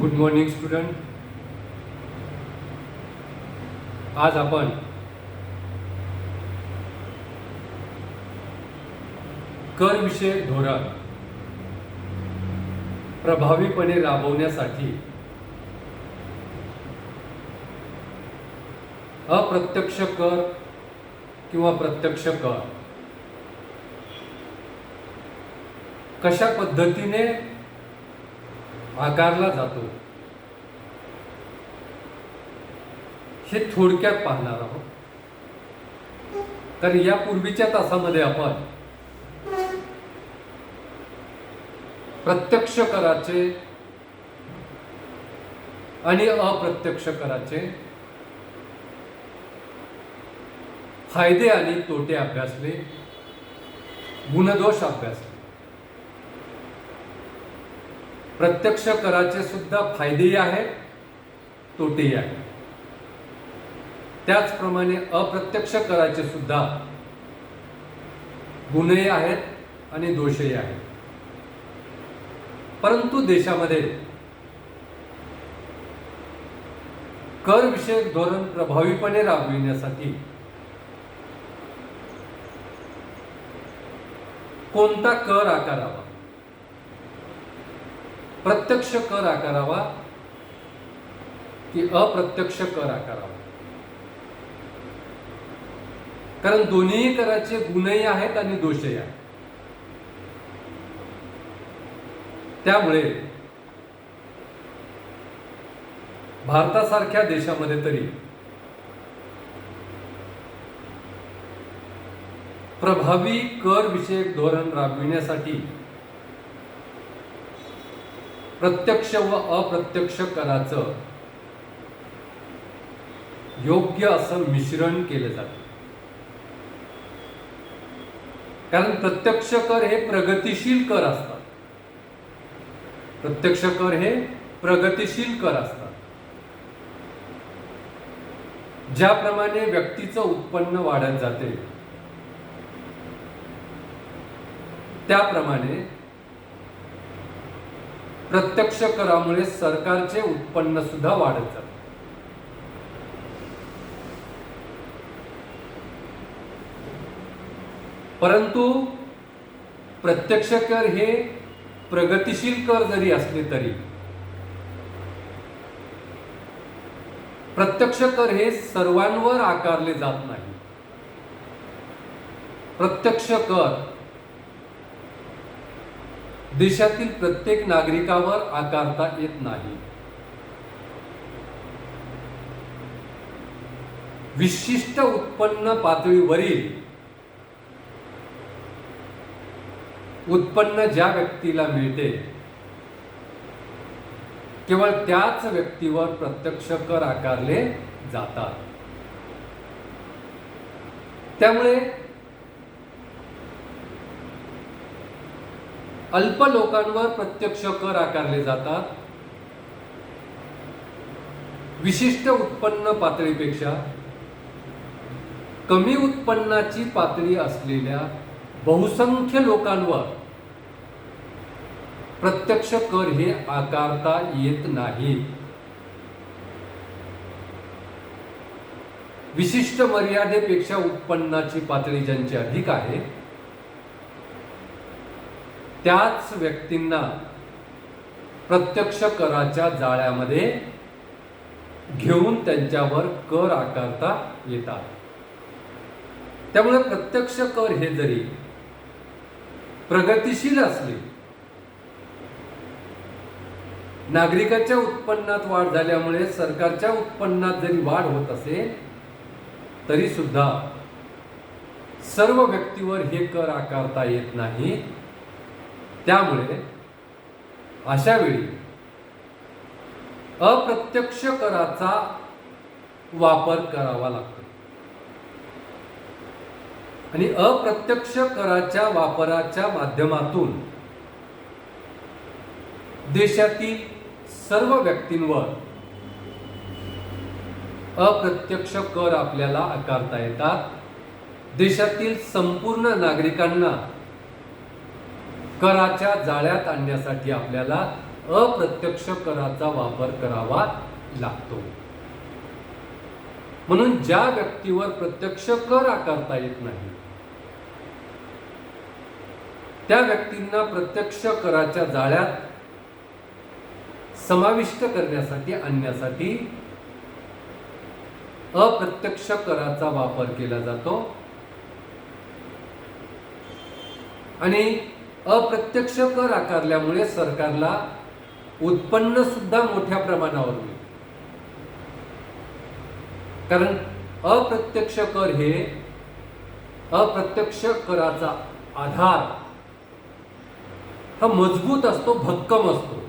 Good morning student आज आपण करविषयक धोरण प्रभावीपणे राबवण्यासाठी अप्रत्यक्ष कर किंवा प्रत्यक्ष कर कशा पद्धतीने आकारला जातो. हे थोडक्यात पाहणार आहोत. तर यापूर्वीच्या तासामध्ये आपण प्रत्यक्ष कराचे आणि अप्रत्यक्ष कराचे फायदे आणि तोटे अभ्यासले गुणदोष अभ्यासले. प्रत्यक्ष कराचे सुद्धा फायदेही आहेत तोटेही आहेत त्याचप्रमाणे अप्रत्यक्ष कराचे सुद्धा गुणही आहेत आणि दोषही आहेत. परंतु देशामध्ये करविषयक धोरण प्रभावीपणे राबविण्यासाठी कोणता कर आकारावा? प्रत्यक्ष कर आकारावा की अप्रत्यक्ष कर आकारावा. कारण दोन्ही कराचे गुणही आहेत आणि दोषही आहेत. त्यामुळे भारतासारख्या देशामध्ये तरी प्रभावी कर विषयक धोरण राबविण्यासाठी प्रत्यक्ष व अप्रत्यक्ष कराचं योग्य असं मिश्रण केलं जातं. कारण प्रत्यक्ष कर हे प्रगतिशील कर असतात. प्रत्यक्ष कर हे प्रगतिशील कर असतात. ज्याप्रमाणे व्यक्तीचं उत्पन्न वाढत जाते त्याप्रमाणे प्रत्यक्ष करामुळे सरकारचे उत्पन्न सुद्धा वाढत जात. परंतु प्रत्यक्ष कर हे प्रगतिशील कर जरी असले तरी प्रत्यक्ष कर हे सर्वांवर आकारले जात नाही. प्रत्यक्ष कर देशातील प्रत्येक नागरिकावर आकारता येत नाही. विशिष्ट उत्पन्न पातळीवरील उत्पन्न ज्या व्यक्तीला मिळते केवळ त्याच व्यक्तीवर प्रत्यक्ष कर आकारले जातात. त्यामुळे अल्प लोकांवर प्रत्यक्ष कर आकारले जातात. विशिष्ट उत्पन्न पातळीपेक्षा कमी उत्पन्नाची पातळी असलेल्या बहुसंख्य लोकांवर प्रत्यक्ष कर हे आकारता येत नाही. विशिष्ट मर्यादेपेक्षा उत्पन्नाची पातळी ज्यांची अधिक आहे त्याच व्यक्तींना प्रत्यक्ष कराच्या जाळ्यामध्ये घेऊन त्यांच्यावर कर आकारता येतात. त्यामुळे प्रत्यक्ष कर हे जरी प्रगतिशील असले नागरिकाच्या उत्पन्नात वाढ झाल्यामुळे सरकारच्या उत्पन्नात जरी वाढ होत असेल तरी सुद्धा सर्व व्यक्तीवर हे कर आकारता येत नाही. त्यामुळे अशा वेळी अप्रत्यक्ष कराचा वापर करावा लागतो. आणि अप्रत्यक्ष कराच्या वापराच्या माध्यमातून देशातील सर्व व्यक्तींवर अप्रत्यक्ष कर आपल्याला आकारता येतात. देशातील संपूर्ण नागरिकांना कराच्या जाळ्यात आणण्यासाठी आपल्याला अप्रत्यक्ष कराचा वापर करावा लागतो. म्हणून ज्या व्यक्तीवर प्रत्यक्ष कर आकारता येत नाही त्या व्यक्तींना प्रत्यक्ष कराच्या जाळ्यात समाविष्ट करण्यासाठी आणण्यासाठी अप्रत्यक्ष कराचा वापर केला जातो. आणि अप्रत्यक्ष कर आकारल्यामुळे सरकारला उत्पन्न सुद्धा मोठ्या प्रमाणावर होईल कारण अप्रत्यक्ष कर हे अप्रत्यक्ष कराचा आधार हा मजबूत असतो भक्कम असतो.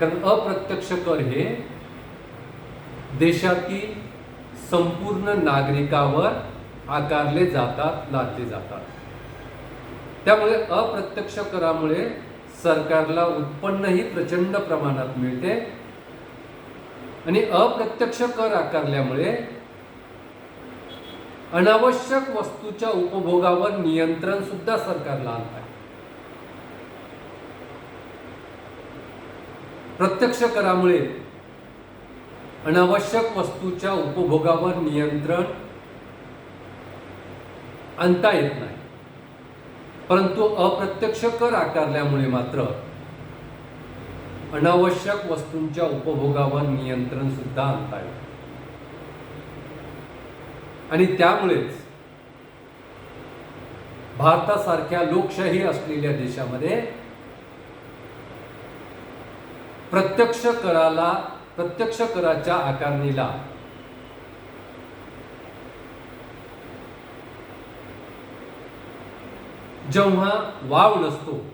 कारण अप्रत्यक्ष कर हे देशातील संपूर्ण नागरिकावर आकारले जातात लादले जातात. त्यामुळे अप्रत्यक्ष करामुळे सरकारला उत्पन्नही प्रचंड प्रमाणात मिळते. आणि अप्रत्यक्ष कर आकारल्यामुळे अनावश्यक वस्तूच्या उपभोगावर नियंत्रण सुद्धा सरकारला आणत आहे. प्रत्यक्ष करामुळे अनावश्यक वस्तूच्या उपभोगावर नियंत्रण आणता येत नाही. परंतु अप्रत्यक्ष कर आकारल्यामुळे मात्र अनावश्यक वस्तूंच्या उपभोगावर नियंत्रण सुद्धा आणता येईल आणि त्यामुळेच भारतासारख्या लोकशाही असलेल्या देशामध्ये प्रत्यक्ष कराला प्रत्यक्ष कराच्या आकारणीला जेव्हा वाव नसतो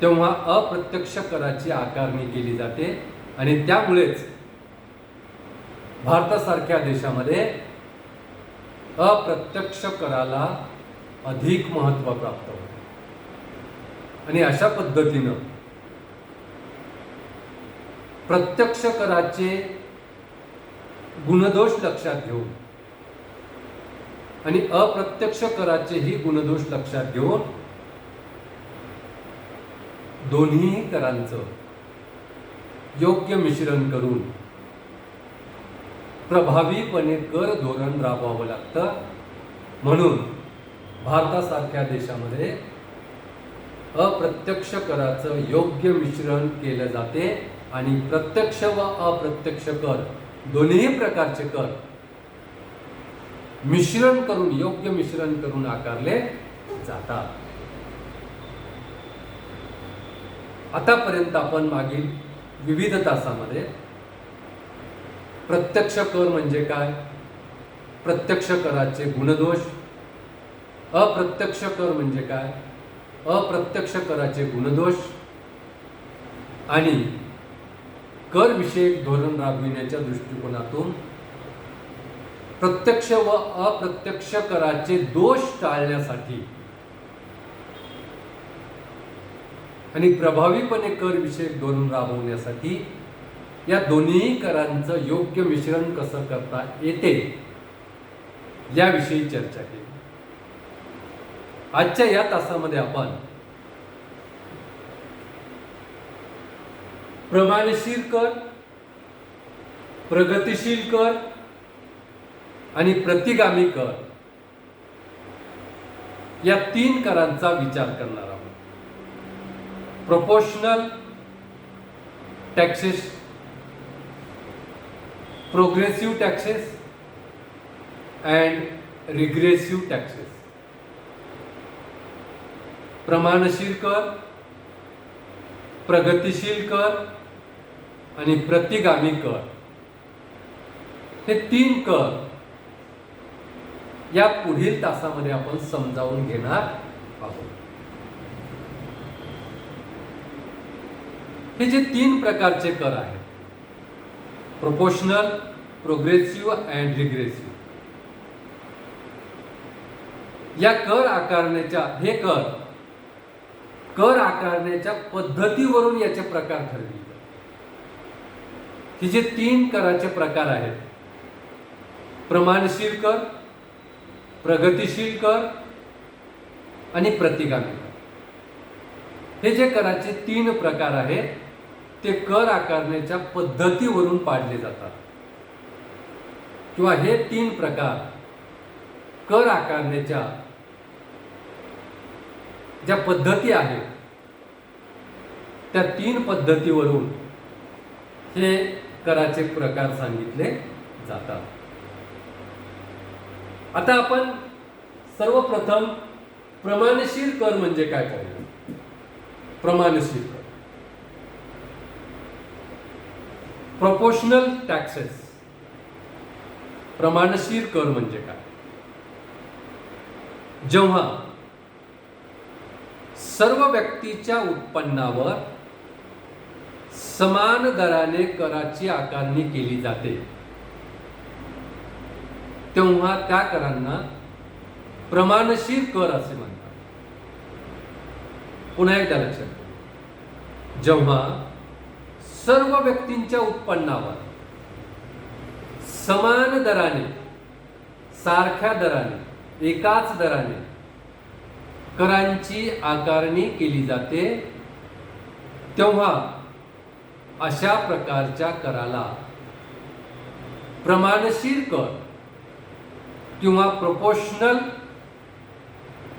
तेव्हा अप्रत्यक्ष कराची आकारणी केली जाते आणि त्यामुळेच भारतासारख्या देशामध्ये अप्रत्यक्ष कराला अधिक महत्त्व प्राप्त होते. आणि अशा पद्धतीनं प्रत्यक्ष कराचे गुणदोष लक्षात घेऊन आणि अप्रत्यक्ष कराचेही गुणदोष लक्षात घेऊन दोन्ही करांचं योग्य मिश्रण करून प्रभावीपणे कर धोरण राबवावं लागतं. म्हणून भारतासारख्या देशामध्ये अप्रत्यक्ष कराचं योग्य मिश्रण केलं जाते आणि प्रत्यक्ष व अप्रत्यक्ष कर दोन्ही प्रकारचे कर मिश्रण करून योग्य मिश्रण करून आकारले जातात. आतापर्यंत आपण मागील विविध तासामध्ये प्रत्यक्ष कर म्हणजे काय? प्रत्यक्ष कराचे गुणदोष. अप्रत्यक्ष कर म्हणजे काय? अप्रत्यक्ष कराचे गुणदोष. आणि कर विषयक धोरण राबविण्याच्या दृष्टिकोनातून प्रत्यक्ष व अप्रत्यक्ष कराचे दोष टाळण्यासाठी. आणि प्रभावीपणे कर विषयक धोरण राबवण्यासाठी या दोन्ही करांचं योग्य मिश्रण कसं करता येते याविषयी चर्चा केली. आजच्या या तासामध्ये आपण प्रमाणशील कर प्रगतिशील कर आणि प्रतिगामी कर. या तीन करांचा विचार करणार आहोत. Proportional taxes progressive taxes and regressive taxes प्रमाणशील कर प्रगतिशील कर आणि प्रतिगामी कर. हे तीन कर या पुढील तासामध्ये आपण समजावून घेणार आहोत. हे जे तीन प्रकारचे कर आहेत प्रोपोर्शनल प्रोग्रेसिव्ह अँड रिग्रेसिव्ह या कर आकारण्याच्या हे कर कर आकारण्याच्या पद्धतीवरून याचे प्रकार ठरविले हे जे तीन कराचे प्रकार आहेत प्रमाणशील कर प्रगतिशील कर आणि प्रतिगामी कर. हे जे कराचे तीन प्रकार आहेत ते कर आकारण्याच्या पद्धतीवरून पाडले जातात. किंवा हे तीन प्रकार कर आकारण्याच्या ज्या पद्धती आहेत त्या तीन पद्धतीवरून हे कराचे प्रकार सांगितले जातात. आता आपण सर्वप्रथम प्रमाणशीर कर म्हणजे काय पाहूया? प्रमाणशीर कर. प्रपोशनल टॅक्सेस प्रमाणशीर कर म्हणजे काय? जेव्हा सर्व व्यक्तीच्या उत्पन्नावर समान दराने कराची आकारणी केली जाते तेव्हा त्या करांना प्रमाणशीर कर असे म्हणतात. पुन्हा एकदा लक्षात जेव्हा सर्व व्यक्तींच्या उत्पन्नावर समान दराने सारख्या दराने एकाच दराने करांची आकारणी केली जाते तेव्हा अशा प्रकारच्या कराला प्रमाणशीर कर किंवा प्रोपोर्शनल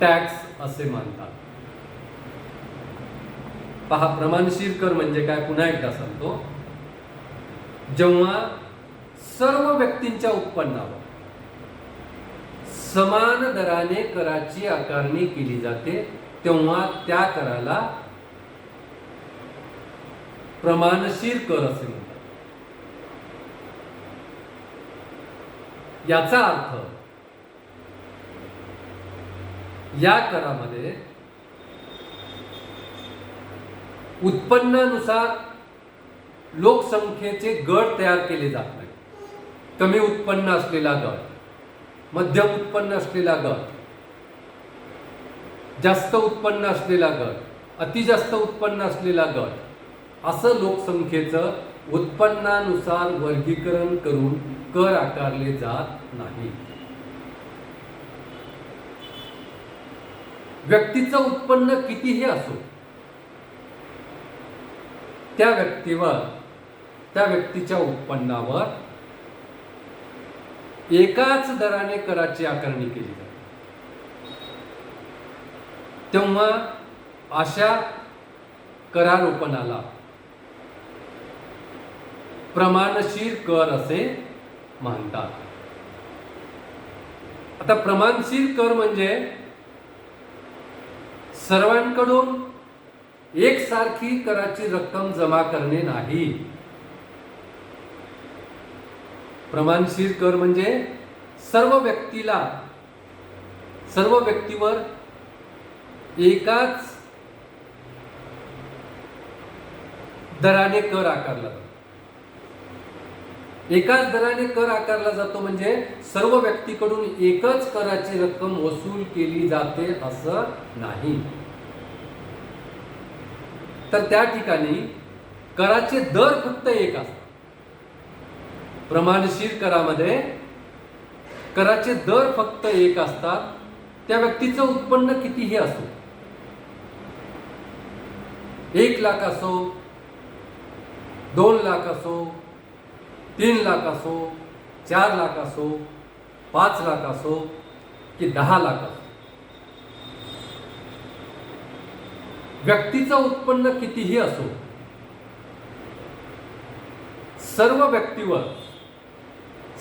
टॅक्स असे म्हणतात. पहा प्रमाणशीर कर म्हणजे काय? पुन्हा एकदा सांगतो. जेव्हा सर्व व्यक्तींच्या उत्पन्नावर समान दराने कराची आकारणी केली जाते तेव्हा त्या कराला प्रमाणशीर कर असे म्हणतात. याचा अर्थ या करामध्ये उत्पन्नानुसार लोकसंख्येचे गट तयार केले जात नाही कमी उत्पन्न असलेला गट मध्यम उत्पन्न असलेला गट जास्त उत्पन्न असलेला गट अति जास्त उत्पन्न असलेला गट असं लोकसंख्येचं उत्पन्नानुसार वर्गीकरण करून कर आकारले जात नाही व्यक्तीचं उत्पन्न कितीही असो त्या व्यक्तीवर त्या व्यक्तीच्या उत्पन्नावर एकाच दराने कराची आकारणी केली जाते. तेव्हा अशा करारोपणाला प्रमाणशीर कर असे म्हणतात. आता प्रमाणशीर कर म्हणजे सर्वांकडून एकसारखी कराची रक्कम जमा करणे नाही. प्रमाणशीर कर म्हणजे सर्व व्यक्तीला सर्व व्यक्तीवर एकाच दराने कर आकारला जातो. एकाच दराने कर आकारला जातो म्हणजे सर्व व्यक्तीकडून एकच कराची रक्कम वसूल केली जाते असं नाही. तर त्या ठिकाणी कराचे दर फक्त एक असतात. प्रमाणशीर करामध्ये कराचे दर फक्त एक असतात. त्या व्यक्तीचं उत्पन्न कितीही असो एक लाख असो दोन लाख असो तीन लाख असो चार लाख असो पाच लाख असो की दहा लाख असो. व्यक्तीचं उत्पन्न कितीही असो सर्व व्यक्तीवर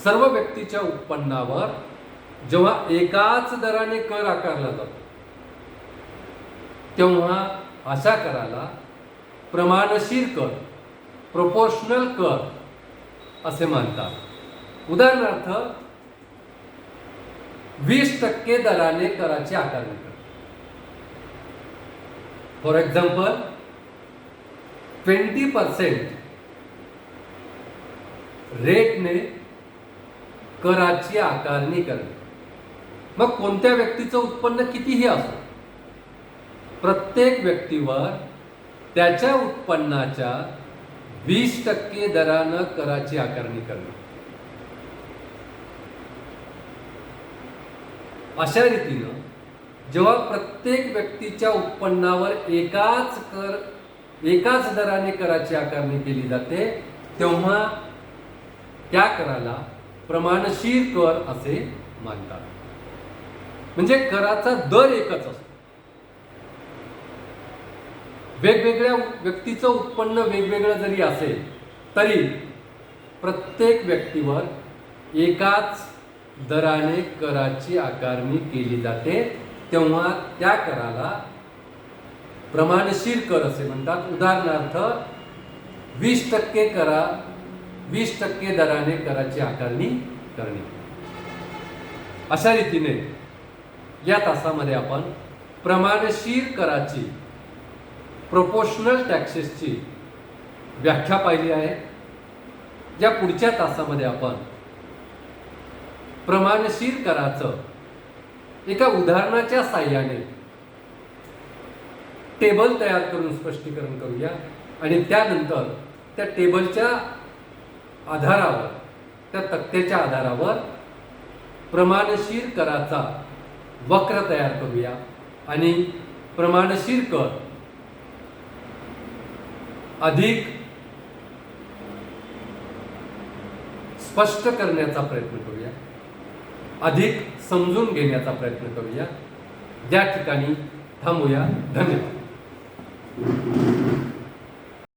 सर्व व्यक्तीच्या उत्पन्नावर जेव्हा एकाच दराने कर आकारला जातो तेव्हा अशा कराला प्रमाणशीर कर प्रोपोर्शनल कर असे म्हणतात. उदाहरणार्थ वीस टक्के दराने कराची आकारणी करते फॉर एक्झाम्पल ट्वेंटी पर्सेंट रेटने कराची आकारणी करणे मग कोणत्या व्यक्तीचं उत्पन्न कितीही असो प्रत्येक व्यक्तीवर त्याच्या उत्पन्नाच्या वीस टक्के दरानं कराची आकारणी करणे. अशा रीतीनं जेव्हा प्रत्येक व्यक्तीच्या उत्पन्नावर एकाच कर एकाच दराने कराची आकारणी केली जाते तेव्हा त्या कराला प्रमाणशीर कर असे मानतात. म्हणजे कराचा दर एकच असतो. वेगवेगळ्या व्यक्तीचं उत्पन्न वेगवेगळं जरी असेल तरी प्रत्येक व्यक्तीवर एकाच दराने कराची आकारणी केली जाते. तेव्हा त्या कराला प्रमाणशीर कर असे म्हणतात. उदाहरणार्थ वीस टक्के करा वीस टक्के दराने कराची आकारणी करणे. अशा रीतीने या तासामध्ये आपण प्रमाणशीर कराची प्रोपोर्शनल टॅक्सेसची व्याख्या पाहिली आहे. या पुढच्या तासामध्ये आपण प्रमाणशीर कराचं एका उदाहरणाच्या साह्याने टेबल तयार करून स्पष्टीकरण करूया आणि त्यानंतर त्या टेबलच्या आधारावर त्या तक्त्याच्या आधारावर प्रमाणशीर कराचा वक्र तयार करूया आणि प्रमाणशीर कर अधिक स्पष्ट करण्याचा प्रयत्न करूया. अधिक समजून घेण्याचा प्रयत्न करूया. त्या ठिकाणी थांबूया. धन्यवाद.